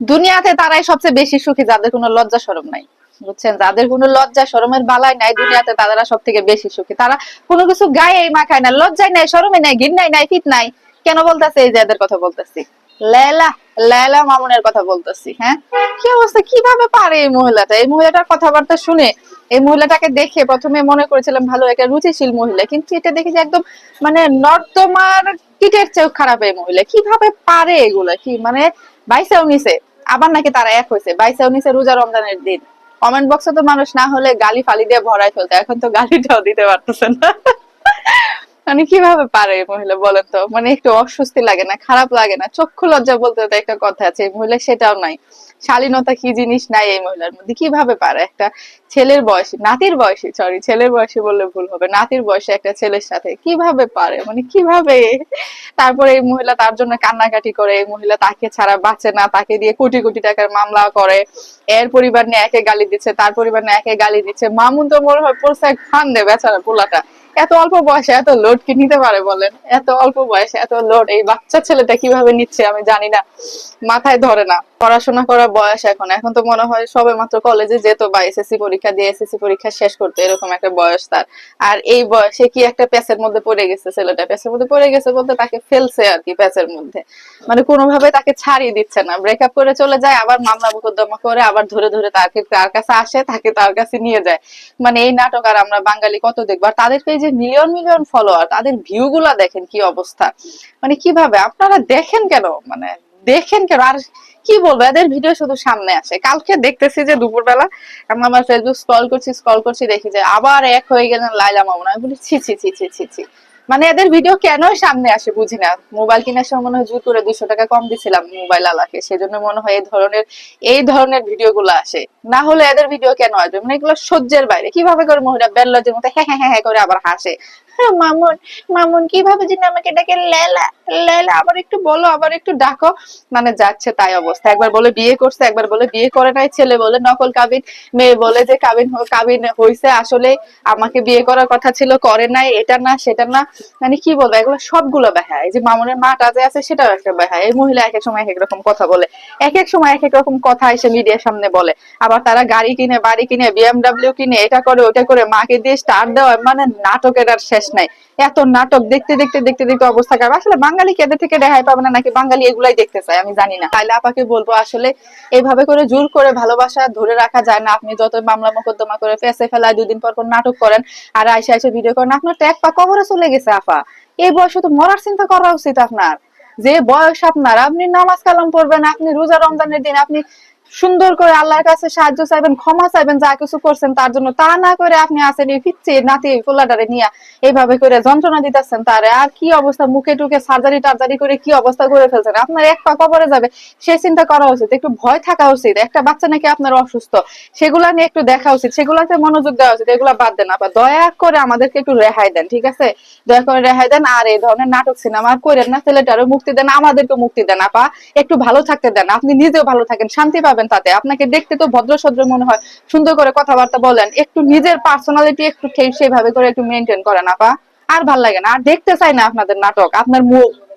দুনিয়াতে তারাই সবচেয়ে বেশি সুখী, যাদের কোনো লজ্জা শরম নাই। বুঝছেন? যাদের কোনো লজ্জা শরমের বালাই নাই, দুনিয়াতে তারা সব থেকে বেশি সুখী। তারা কোনো কিছু গায়ে মাখায় না লজ্জায় নাই শরমে নাই ঘিন্নাই নাই, ফিত নাই। কেন বলতেছে? এই যে এদের কথা বলতেছি। লেলা লেলা মামুনের কথা বলতেছি হ্যাঁ? কি অবস্থা? কীভাবে পারে এই মহিলাটা? এই মহিলাটার কথাবার্তা শুনে, এই মহিলাটাকে দেখে প্রথমে মনে করেছিলাম ভালো একটা রুচিশীল মহিলা, কিন্তু এটা একদম মানে নর্দমার কিটের চেয়েও খারাপ এই মহিলা। কীভাবে পারে এগুলা? কি মানে বাইশেও নিছে। আবার নাকি তারা এক হয়েছে? বাইশে উনিশে রোজা রমজানের দিন। কমেন্ট বক্সে তো মানুষ না হলে গালি ফালি দিয়ে ভরাই ফেলতো, এখন তো গালিটাও দিতে পারতেছে না। মানে কীভাবে পারে মহিলা বলেন তো? মানে একটু অস্বস্তি লাগে না, খারাপ লাগে না? চক্ষু লজ্জা বলতে একটা কথা আছে, এই মহিলা সেটাও নাই। শালীনতা কি জিনিস নাই এই মহিলার মধ্যে? কীভাবে পারে? একটা ছেলের বয়সী, নাতির বয়সী সরি ছেলের বয়সী বললে ভুল হবে। নাতির বয়সী একটা ছেলের সাথে কীভাবে পারে? মানে কীভাবে? তারপরে এই মহিলা তার জন্য কান্নাকাটি করে, এই মহিলা তাকে ছাড়া বাঁচে না, তাকে দিয়ে কোটি কোটি টাকার মামলা করে। এর পরিবার নিয়ে একে গালি দিচ্ছে, তার পরিবার নিয়ে একে গালি দিচ্ছে। মামুন তো মনে হয় পড়ছে এক ফান্দে বেচারা পোলাটা। এত অল্প বয়সে এত লোড কি নিতে পারে বলেন? এত অল্প বয়সে এত লোড এই বাচ্চা ছেলেটা কীভাবে নিচ্ছে আমি জানি না। মাথায় ধরে না। পড়াশোনা করার বয়স এখন। এখন তো মনে হয় সবে মাত্র কলেজে যেত বা এসএসসি পরীক্ষা দিয়ে এসএসসি পরীক্ষা শেষ করতে, এরকম একটা বয়স তার। আর এই বয়সে কি একটা প্যাচের মধ্যে পড়ে গেছে ছেলেটা? প্যাচের মধ্যে পড়ে গেছে বলতে তাকে ফেলছে আর কি প্যাচের মধ্যে। মানে কোনোভাবে তাকে ছাড়িয়ে দিচ্ছে না। ব্রেকআপ করে চলে যায়, আবার মামলা মোকদ্দমা করে, আবার ধরে ধরে তাকে তার কাছে আসে, তাকে তার কাছে নিয়ে যায়। মানে এই নাটক আর আমরা বাঙালি কত দেখব? আর তাদের যে মিলিয়ন মিলিয়ন ফলোয়ার তাদের ভিউ দেখেন কি অবস্থা? মানে কীভাবে? আপনারা দেখেন কেন? মানে দেখেন কেন? আর কি বলব এদের ভিডিও শুধু সামনে আসে কালকে দেখতেছি যে দুপুরবেলা আমি আমার ফেসবুক স্ক্রল করছি স্ক্রল করছি দেখি যে আবার এক হয়ে গেলেন লাইলা মামুন। আমি বলি ছি ছি ছি ছি ছি মানে এদের ভিডিও কেন সামনে আসে বুঝি না। মোবাইল কেনার সময় মনে হয় জোর করে দুশো টাকা কম দিছিলাম মোবাইল আলাকে। সেজন্য মনে হয় এই ধরনের এই ধরনের ভিডিও গুলো আসে। না হলে এদের ভিডিও কেন আসবে? মানে এগুলো সহ্যের বাইরে। কীভাবে করে মহিলা বেল্লজের মতো হ্যাঁ হ্যাঁ হ্যাঁ করে আবার হাসে? হ্যাঁ, মামুন মামুন, কীভাবে যিনি আমাকে ডেকে? লেলা লেলা, আবার একটু বলো, আবার একটু ডাকো। মানে যাচ্ছে তাই অবস্থা। একবার বলে বিয়ে করছে, একবার বলে বিয়ে করে নাই। ছেলে বলে নকল কাবিন, মেয়ে বলে যে কাবিন কাবিন হইছে। আসলে আমাকে বিয়ে করার কথা ছিল, করে নাই। এটা না, সেটা না। মানে কি বলব, এগুলো সবগুলো বেহা এই যে মামুনের মাটা যে আছে, সেটাও একটা বেহা এই মহিলা এক এক সময় এক এক রকম কথা বলে। এক এক সময় এক এক রকম কথা এসে মিডিয়ার সামনে বলে। আবার তারা গাড়ি কিনে, বাড়ি কিনে বিএমডাব্লিউ কিনে, এটা করে ওটা করে, মাকে দিয়ে স্টার দেওয়া মানে নাটকের আর শেষ নাই। এত নাটক দেখতে দেখতে দেখতে দেখতে অবস্থা খারাপ। আসলে বাঙালি কেদের থেকে রেহাই পাবে না নাকি বাঙালি এগুলাই দেখতে চায়? আমি জানি না। তাইলে আপাকে বলব আসলে এইভাবে করে জোর করে ভালোবাসা ধরে রাখা যায় না। আপনি যত মামলা মোকদ্দমা করে ফেসে ফেলায় দুদিন পর পর নাটক করেন আর আইসে আইসে ভিডিও করেন, আপনার তো এক পা কবরে চলে গেছে আফা এই বয়সে তো মরার চিন্তা করা উচিত আপনার। যে বয়স আপনার, আপনি নামাজ কালাম পড়বেন, আপনি রোজা রমজানের দিন, আপনি সুন্দর করে আল্লাহর কাছে সাহায্য চাইবেন, ক্ষমা চাইবেন, যা কিছু করছেন তার জন্য। তা না করে আপনি আসেন এই ফিরছে নাতি পোলাটারে নিয়ে এইভাবে করে যন্ত্রণা দিতেছেন তারে। আর কি অবস্থা? মুখে টুকে সার্জারি টার্জারি করে কি অবস্থা করে ফেলছেন? আপনার এক পা কবরে যাবে, সে চিন্তা করা উচিত। একটু ভয় থাকা উচিত। একটা বাচ্চা নাকি আপনার অসুস্থ। সেগুলা নিয়ে একটু দেখা উচিত। সেগুলাতে মনোযোগ দেওয়া উচিত। এগুলা বাদ দেন আপা। দয়া করে আমাদেরকে একটু রেহাই দেন, ঠিক আছে? দয়া করে রেহাই দেন। আর এই ধরনের নাটক সিনেমা করেন না, ছেলেটারও মুক্তি দেন আমাদেরকে মুক্তি দেন আপা। একটু ভালো থাকতে দেন। আপনি নিজেও ভালো থাকেন, শান্তি পাবেন। তাতে। আপনাকে দেখতে তো ভদ্র সদ্র মনে হয়। সুন্দর করে কথাবার্তা বলেন। একটু নিজের পার্সোনালিটি একটু সেইভাবে করে একটু মেনটেন করেন আপা। আর ভালো লাগে না। আর দেখতে চাই না আপনাদের নাটক। আপনার মুখ।